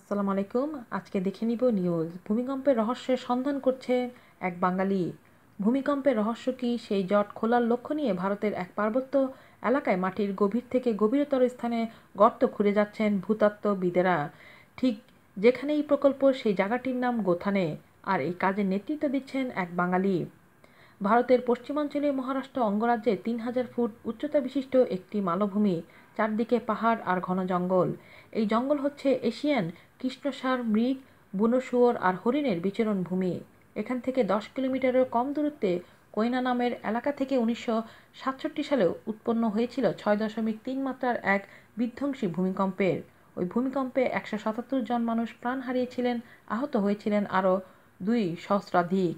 আসসালামু আলাইকুম। আজকে দেখে নিব নিউজ ভূমিকম্পের রহস্যের সন্ধান করছে এক বাঙালি। ভূমিকম্পের রহস্য কি? সেই জট খোলার লক্ষ্য নিয়ে ভারতের এক পার্বত্য এলাকায় মাটির গভীর থেকে গভীরতর স্থানে গর্ত খুঁড়ে যাচ্ছেন ভূতত্ত্ববিদেরা। ঠিক যেখানে এই প্রকল্প, সেই জায়গাটির নাম গোথানে। আর এই কাজের নেতৃত্ব দিচ্ছেন এক বাঙালি। ভারতের পশ্চিমাঞ্চলে মহারাষ্ট্র অঙ্গরাজ্যে তিন হাজার ফুট উচ্চতা বিশিষ্ট একটি মালভূমি, চারদিকে পাহাড় আর ঘন জঙ্গল। এই জঙ্গল হচ্ছে এশিয়ান কৃষ্ণসার মৃগ বুনো শুয়োর আর হরিণের বিচরণ ভূমি। এখান থেকে দশ কিলোমিটারের কম দূরত্বে কৈনা নামের এলাকা থেকে উনিশশো সাতষট্টি সালে উৎপন্ন হয়েছিল ছয় দশমিক তিন মাত্রার এক বিধ্বংসী ভূমিকম্পের। ওই ভূমিকম্পে একশো সাতাত্তর জন মানুষ প্রাণ হারিয়েছিলেন, আহত হয়েছিলেন আরও দুই সহস্রাধিক।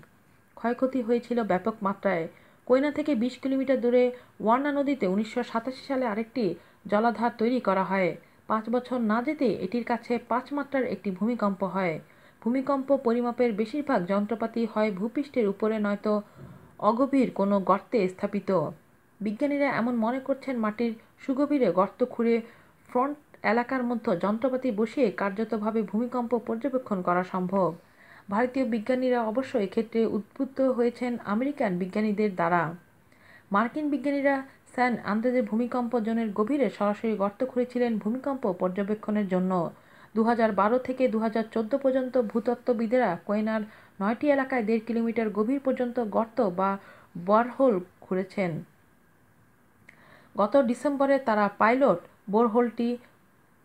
ক্ষয়ক্ষতি হয়েছিল ব্যাপক মাত্রায়। কৈনা থেকে বিশ কিলোমিটার দূরে ওয়ার্না নদীতে উনিশশো সাতাশি সালে আরেকটি জলাধার তৈরি করা হয়। পাঁচ বছর না যেতে এটির কাছে পাঁচ মাত্রার একটি ভূমিকম্প হয়। ভূমিকম্প পরিমাপের বেশিরভাগ যন্ত্রপাতি হয় ভূপৃষ্ঠের উপরে, নয়তো অগভীর কোনো গর্তে স্থাপিত। বিজ্ঞানীরা এমন মনে করছেন মাটির সুগভীরে গর্ত খুঁড়ে ফ্রন্ট এলাকার মধ্যে যন্ত্রপাতি বসিয়ে কার্যতভাবে ভূমিকম্প পর্যবেক্ষণ করা সম্ভব। ভারতীয় বিজ্ঞানীরা অবশ্য এক্ষেত্রে উদ্বুদ্ধ হয়েছেন আমেরিকান বিজ্ঞানীদের দ্বারা। মার্কিন বিজ্ঞানীরা স্যান আন্দাজে ভূমিকম্প জোনের গভীরে সরাসরি গর্ত খুঁড়েছিলেন ভূমিকম্প পর্যবেক্ষণের জন্য। দু থেকে দু চোদ্দ পর্যন্ত ভূতত্ত্ববিদেরা কোয়েনার নয়টি এলাকায় দেড় কিলোমিটার গভীর পর্যন্ত গর্ত বা বরহোল খুঁড়েছেন। গত ডিসেম্বরে তারা পাইলট বোরহোলটি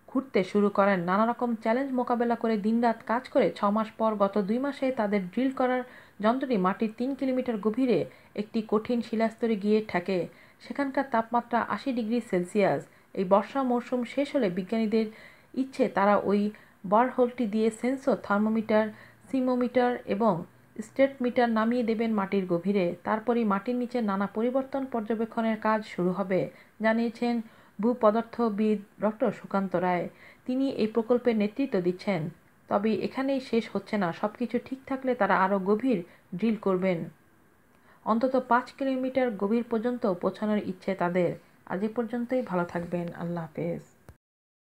খুঁড়তে শুরু করেন। নানা রকম চ্যালেঞ্জ মোকাবেলা করে দিনরাত কাজ করে ছ মাস পর গত দুই মাসে তাদের ড্রিল করার যন্ত্রটি মাটির তিন কিলোমিটার গভীরে একটি কঠিন শিলাস্তরে গিয়ে ঠেকে। সেখানকার তাপমাত্রা আশি ডিগ্রি সেলসিয়াস। এই বর্ষা মৌসুম শেষ হলে বিজ্ঞানীদের ইচ্ছে তারা ওই বরহোলটি দিয়ে সেন্সর থার্মোমিটার সিমোমিটার এবং স্টেট মিটার নামিয়ে দেবেন মাটির গভীরে। তারপরই মাটির নিচে নানা পরিবর্তন পর্যবেক্ষণের কাজ শুরু হবে, জানিয়েছেন ভূপদার্থবিদ ডক্টর সুকান্ত রায়। তিনি এই প্রকল্পের নেতৃত্ব দিচ্ছেন। তবে এখানেই শেষ হচ্ছে না। সব কিছু ঠিক থাকলে তারা আরও গভীর ড্রিল করবেন। অন্তত পাঁচ কিলোমিটার গভীর পর্যন্ত পৌঁছানোর ইচ্ছে তাদের। আজ পর্যন্তই। ভালো থাকবেন। আল্লাহ হাফেজ।